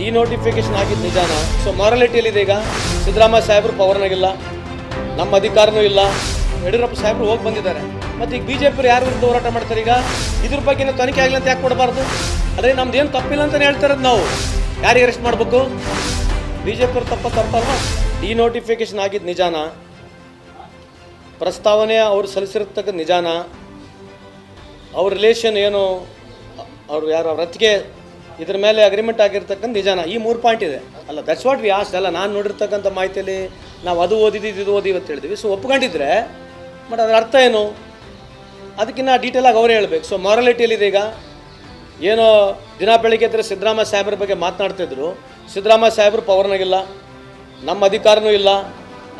Denotification ಆಗಿದ್ದು ನಿಜಾನ. So ಮಾರಾಲಿಟಿಯಲ್ಲಿದೆ ಈಗ. ಸಿದ್ದರಾಮಯ್ಯ ಸಾಹೇಬರು ಪವರ್ನಾಗಿಲ್ಲ ನಮ್ಮ ಅಧಿಕಾರನೂ ಇಲ್ಲ. ಯಡಿಯೂರಪ್ಪ ಸಾಹೇಬರು ಹೋಗಿ ಬಂದಿದ್ದಾರೆ. ಮತ್ತು ಈಗ ಬಿ ಜೆ ಪಿ ಯಾರು ವಿರುದ್ಧ ಹೋರಾಟ ಮಾಡ್ತಾರೆ ಈಗ? ಇದ್ರ ಬಗ್ಗೆ ನಾವು ತನಿಖೆ ಆಗಲಿ ಅಂತ ಯಾಕೆ ಕೊಡಬಾರ್ದು? ಅದೇ ನಮ್ದು ಏನು ತಪ್ಪಿಲ್ಲ ಅಂತಲೇ ಹೇಳ್ತಿರೋದು ನಾವು. ಯಾರಿಗೆ ಅರೆಸ್ಟ್ ಮಾಡಬೇಕು? ಬಿ ಜೆ ಪಿಯವ್ರು ತಪ್ಪ ತಪ್ಪಲ್ವ? ಡಿನೋಟಿಫಿಕೇಶನ್ ಆಗಿದ್ದು ನಿಜಾನ. ಪ್ರಸ್ತಾವನೆ ಅವರು ಸಲ್ಲಿಸಿರ್ತಕ್ಕ ನಿಜಾನ. ಅವ್ರ ರಿಲೇಷನ್ ಏನು? ಅವರು ಯಾರು ಅವ್ರ ಅತ್ತಿಗೆ ಇದ್ರ ಮೇಲೆ ಅಗ್ರಿಮೆಂಟ್ ಆಗಿರ್ತಕ್ಕಂಥ ನಿಜಾನ. ಈ ಮೂರು ಪಾಯಿಂಟ್ ಇದೆ. ಅಲ್ಲ ದಟ್ಸ್ ವಾಟ್ ವಿ ಆಸ್ಟ್ ಅಲ್ಲ, ನಾನು ನೋಡಿರ್ತಕ್ಕಂಥ ಮಾಹಿತಿಯಲ್ಲಿ ನಾವು ಅದು ಓದಿದ್ದು, ಇದು ಓದಿ ಅಂತ ಹೇಳಿದ್ವಿ. ಸೊ ಒಪ್ಕೊಂಡಿದ್ರೆ ಬಟ್ ಅದರ ಅರ್ಥ ಏನು? ಅದಕ್ಕಿಂತ ಡೀಟೇಲಾಗಿ ಅವರೇ ಹೇಳಬೇಕು. ಸೊ ಮಾರಾಲಿಟಿಯಲ್ಲಿದೆ ಈಗ? ಏನೋ ದಿನ ಬೆಳಿಗ್ಗೆ ಎದ್ದರೆ ಸಿದ್ದರಾಮಯ್ಯ ಸಾಹೇಬ್ರ ಬಗ್ಗೆ ಮಾತನಾಡ್ತಿದ್ರು ಸಿದ್ದರಾಮಯ್ಯ ಸಾಹೇಬ್ರು ಪವರ್ನಾಗಿಲ್ಲ ನಮ್ಮ ಅಧಿಕಾರನೂ ಇಲ್ಲ.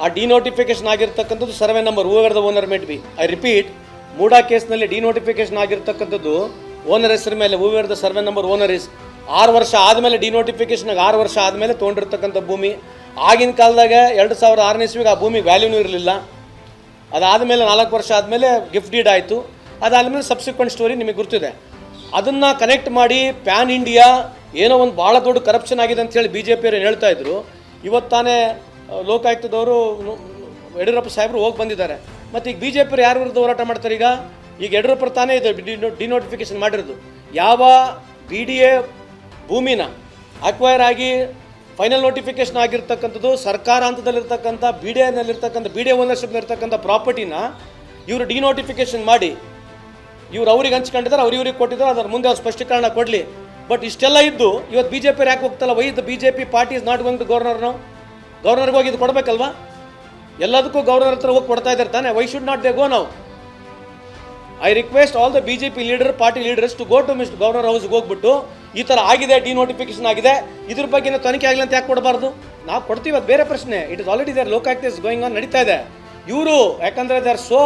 ಆ ಡಿನೋಟಿಫಿಕೇಶನ್ ಆಗಿರ್ತಕ್ಕಂಥದ್ದು survey number whoever the owner may be I repeat MUDA ಕೇಸ್ನಲ್ಲಿ ಡಿನೋಟಿಫಿಕೇಶನ್ ಆಗಿರ್ತಕ್ಕಂಥದ್ದು ಓನರ್ ಹೆಸರು ಮೇಲೆ whoever the survey number owner is ಆರು ವರ್ಷ ಆದಮೇಲೆ ಡಿನೋಟಿಫಿಕೇಶನ್ ಆರು ವರ್ಷ ಆದಮೇಲೆ ತೊಗೊಂಡಿರ್ತಕ್ಕಂಥ ಭೂಮಿ. ಆಗಿನ ಕಾಲದಾಗ ಎರಡು ಸಾವಿರದ ಆರನೇ ಇಸ್ವಿಗೆ ಆ ಭೂಮಿ ವ್ಯಾಲ್ಯೂನೂ ಇರಲಿಲ್ಲ. ಅದಾದಮೇಲೆ ನಾಲ್ಕು ವರ್ಷ ಆದಮೇಲೆ ಗಿಫ್ಟ್ ಡೀಡ್ ಆಯಿತು. ಅದಾದಮೇಲೆ ಸಬ್ಸಿಕ್ವೆಂಟ್ ಸ್ಟೋರಿ ನಿಮಗೆ ಗೊತ್ತಿದೆ ಅದನ್ನು ಕನೆಕ್ಟ್ ಮಾಡಿ ಪ್ಯಾನ್ ಇಂಡಿಯಾ ಏನೋ ಒಂದು ಭಾಳ ದೊಡ್ಡ ಕರಪ್ಷನ್ ಆಗಿದೆ ಅಂತೇಳಿ ಬಿ ಜೆ ಪಿಯವರು ಹೇಳ್ತಾ ಇದ್ರು ಇವತ್ತು ತಾನೇ ಆ, ಲೋಕಾಯುಕ್ತದವರು ಯಡಿಯೂರಪ್ಪ ಸಾಹೇಬರು ಹೋಗಿ ಬಂದಿದ್ದಾರೆ. ಮತ್ತು ಈಗ ಬಿ ಜೆ ಪಿಯವರು ಯಾರ ವಿರುದ್ಧ ಹೋರಾಟ ಮಾಡ್ತಾರೆ ಈಗ? ಈಗ ಯಡಿಯೂರಪ್ಪ ತಾನೇ ಇದು ಡಿನೋಟಿಫಿಕೇಶನ್ ಮಾಡಿರೋದು. ಯಾವ ಬಿ ಡಿ ಎ ಭೂಮಿನ ಅಕ್ವೈರ್ ಆಗಿ ಫೈನಲ್ ನೋಟಿಫಿಕೇಶನ್ ಆಗಿರ್ತಕ್ಕಂಥದ್ದು, ಸರ್ಕಾರ ಹಂತದಲ್ಲಿರ್ತಕ್ಕಂಥ ಬಿ ಡಿ ಎನಲ್ಲಿರ್ತಕ್ಕಂಥ ಬಿ ಡಿ ಎ ಓನರ್ಶಿಪ್ನಲ್ಲಿರ್ತಕ್ಕಂಥ ಪ್ರಾಪರ್ಟಿನ ಇವರು ಡಿನೋಟಿಫಿಕೇಶನ್ ಮಾಡಿ, ಇವ್ರು ಅವ್ರಿಗೆ ಹಂಚ್ಕೊಂಡಿದ್ದಾರೆ, ಅವ್ರು ಇವ್ರಿಗೆ ಕೊಟ್ಟಿದ್ದಾರೆ, ಅದರ ಮುಂದೆ ಅವ್ರು ಸ್ಪಷ್ಟೀಕರಣ ಕೊಡಲಿ. ಬಟ್ ಇಷ್ಟೆಲ್ಲ ಇದ್ದು ಇವತ್ತು ಬಿ ಜೆ ಪಿ ಯಾಕೆ ಹೋಗ್ತಲ್ಲ why the B J P party is not going to ಗವರ್ನರ್ಗೆ ಹೋಗಿ ಇದು ಕೊಡಬೇಕಲ್ವಾ? ಎಲ್ಲದಕ್ಕೂ ಗವರ್ನರ್ ಹತ್ರ ಹೋಗಿ ಕೊಡ್ತಾ ಇದ್ದಾರೆ ತಾನೆ. Why should not they go ನಾವು I request all the B J P leader party leaders to go to mister governor ಹೌಸ್ಗೆ ಹೋಗ್ಬಿಟ್ಟು ಈ ಥರ ಆಗಿದೆ ಡಿನೋಟಿಫಿಕೇಶನ್ ಆಗಿದೆ, ಇದ್ರ ಬಗ್ಗೆ ತನಿಖೆ ಆಗಲಿ ಅಂತ ಯಾಕೆ ಕೊಡಬಾರ್ದು? ನಾವು ಕೊಡ್ತೀವಿ, ಅದು ಬೇರೆ ಪ್ರಶ್ನೆ. ಇಟ್ ಇಸ್ ಆಲ್ರೆಡಿ ದೇರ್ ಲೋಕ್ ಇಸ್ ಗೋಯಿಂಗ್ ಆನ್ ನಡೀತಾ ಇದೆ. ಇವರು ಯಾಕಂದರೆ they are so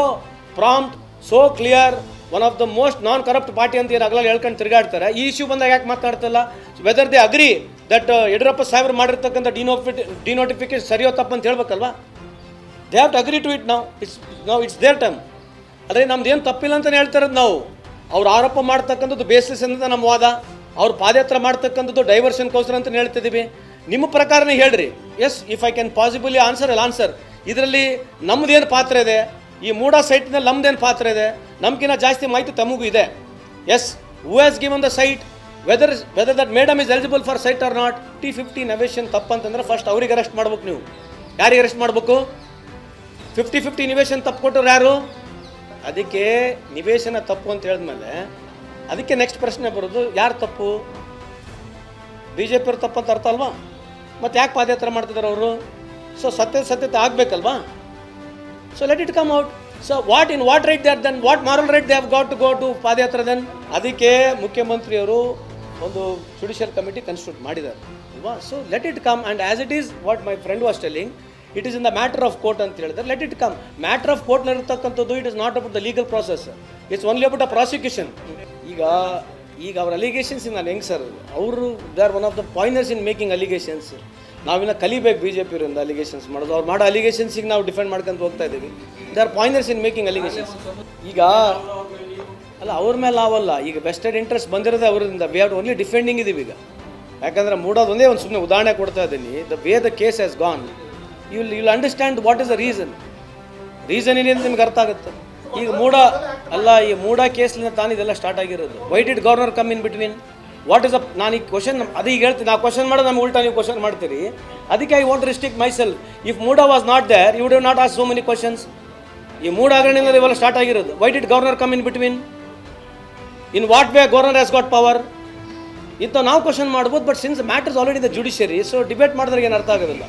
prompt so clear one of the most non corrupt party ಅಂತ ಏನು ಅಗಲ ಹೇಳ್ಕೊಂಡು ತಿರುಗಾಡ್ತಾರೆ. ಈ ಇಶ್ಯೂ ಬಂದಾಗ ಯಾಕೆ ಮಾತಾಡ್ತಲ್ಲ? Whether they agree that Yediyurappa ಸಾಹೇಬ್ರು ಮಾಡಿರ್ತಕ್ಕಂಥ ಡಿನೋಫಿಟ್ ಡಿನೋಟಿಫಿಕೇಶನ್ ಸರಿಯೋ ತಪ್ಪು ಅಂತ ಹೇಳ್ಬೇಕಲ್ವಾ? They have to agree to it ನಾವು ಇಟ್ಸ್ ನಾವು ಇಟ್ಸ್ ದೇರ್ ಟೈಮ್ ಆದರೆ ನಮ್ದು ಏನು ತಪ್ಪಿಲ್ಲ ಅಂತಲೇ ಹೇಳ್ತಿರೋದು ನಾವು. ಅವ್ರು ಆರೋಪ ಮಾಡ್ತಕ್ಕಂಥದ್ದು ಬೇಸಿಸ್ ಅಂತ ನಮ್ಮ ವಾದ. ಅವ್ರು ಪಾದಯಾತ್ರೆ ಮಾಡ್ತಕ್ಕಂಥದ್ದು ಡೈವರ್ಷನ್ ಡೈವರ್ಷನ್ಗೋಸ್ಕರ ಅಂತ ಹೇಳ್ತಿದ್ದೀವಿ. ನಿಮ್ಮ ಪ್ರಕಾರನೇ ಹೇಳ್ರಿ. Yes if I can possibly answer ಅಲ್ಲ ಆನ್ಸರ್ ಇದರಲ್ಲಿ ನಮ್ಮದೇನು ಪಾತ್ರ ಇದೆ? ಈ ಮೂಡಾ ಸೈಟ್ನಲ್ಲಿ ನಮ್ದೇನು ಪಾತ್ರ ಇದೆ? ನಮ್ಗಿನ್ನ ಜಾಸ್ತಿ ಮಾಹಿತಿ ತಮಗೂ ಇದೆ. Yes who has given the site whether whether that madam is eligible for site or not T fifty evasion ತಪ್ಪಂತಂದ್ರೆ first ಅವ್ರಿಗೆ ಅರೆಸ್ಟ್ ಮಾಡ್ಬೇಕು ನೀವು. ಯಾರಿಗೆ ಅರೆಸ್ಟ್ ಮಾಡಬೇಕು? ಫಿಫ್ಟಿ ಫಿಫ್ಟಿ ನಿವೇಶನ್ ತಪ್ಪು ಕೊಟ್ಟರು ಯಾರು? ಅದಕ್ಕೆ ನಿವೇಶನ ತಪ್ಪು ಅಂತ ಹೇಳಿದ್ಮೇಲೆ ಅದಕ್ಕೆ ನೆಕ್ಸ್ಟ್ ಪ್ರಶ್ನೆ ಬರೋದು, ಯಾರು ತಪ್ಪು? ಬಿ ಜೆ ಪಿಯವ್ರ ತಪ್ಪು ಅಂತ ಅರ್ಥ ಅಲ್ವಾ? ಮತ್ತು ಯಾಕೆ ಪಾದಯಾತ್ರೆ ಮಾಡ್ತಿದ್ದಾರೆ ಅವರು? ಸೊ ಸತ್ಯ ಸತ್ಯತೆ ಆಗಬೇಕಲ್ವಾ? So let it come out so what in what right that then what moral right they have got to go to ಪಾದಯಾತ್ರೆ ದೆನ್ ಅದಕ್ಕೆ ಮುಖ್ಯಮಂತ್ರಿಯವರು ಒಂದು ಜುಡಿಷಿಯಲ್ ಕಮಿಟಿ ಕನ್ಸ್ಟಿಟ್ಯೂಟ್ ಮಾಡಿದ್ದಾರೆ, ಅಲ್ವಾ? So let it come and as it is what my friend was telling it is in the matter of court ಅಂತ ಹೇಳಿದ್ರೆ let it come matter of ಕೋರ್ಟ್ನಲ್ಲಿರ್ತಕ್ಕಂಥದ್ದು it is not about the legal process it's only about a prosecution ಈಗ ಈಗ ಅವ್ರ allegations ನಾನು ಹೆಂಗೆ sir ಅವರು they are one of the pointers in making allegations ನಾವಿನ್ನ ಕಲಿಬೇಕು B J ಪಿಯವರಿಂದ allegations ಮಾಡೋದು. ಅವ್ರು ಮಾಡೋ ಅಲಿಗೇಷನ್ಸಿಗೆ ನಾವು ಡಿಫೆಂಡ್ ಮಾಡ್ಕೊಂತ ಹೋಗ್ತಾ ಇದ್ದೀವಿ. They are pointers in making allegations ಈಗ, ಅಲ್ಲ, ಅವ್ರ ಮೇಲೆ ನಾವಲ್ಲ. ಈಗ ಬೆಸ್ಟೆಡ್ ಇಂಟ್ರೆಸ್ಟ್ ಬಂದಿರೋದೇ ಅವರಿಂದ. ವಿ ಹ್ಯಾವ್ ಓನ್ಲಿ ಡಿಫೆಂಡಿಂಗ್ ಇದೀವಿ ಈಗ. ಯಾಕಂದ್ರೆ ಮೂಡೋದು ಒಂದೇ ಒಂದು ಸುಮ್ಮನೆ ಉದಾಹರಣೆ ಕೊಡ್ತಾ ಇದ್ದೀನಿ. The way the case has gone you will understand what is the reason reason ಏನಿದೆ ನಿಮ್ಗೆ ಅರ್ಥ ಆಗುತ್ತೆ. ಈಗ ಮೂಡ, ಅಲ್ಲ, ಈ ಮೂಡ ಕೇಸ್ಲಿಂದ ತಾನು ಇದೆಲ್ಲ ಸ್ಟಾರ್ಟ್ ಆಗಿರೋದು. Why did governor come in between what is up ನಾನು ಈಗ ಕ್ವಶನ್ ಅದು ಈಗ ಹೇಳ್ತೀನಿ ನಾವು ಕ್ವಶನ್ ಮಾಡೋದು ನಮ್ಗೆ ಉಲ್ಟಾ ನೀವು ಕ್ವಶನ್ ಮಾಡ್ತೀರಿ. ಅದಕ್ಕೆ I want restrict myself if MUDA was not there you'd not ask so many questions ಈ ಮೂಡ ಹಗರಣದಿಂದ ಇವೆಲ್ಲ ಸ್ಟಾರ್ಟ್ ಆಗಿರೋದು. Why did governor come in between in what way governor has got power ಇಂಥ ನಾವು ಕ್ವಶನ್ ಮಾಡ್ಬೋದು but since matters already the judiciary so debate ಮಾಡಿದ್ರೆ ಏನು ಅರ್ಥ ಆಗೋದಿಲ್ಲ.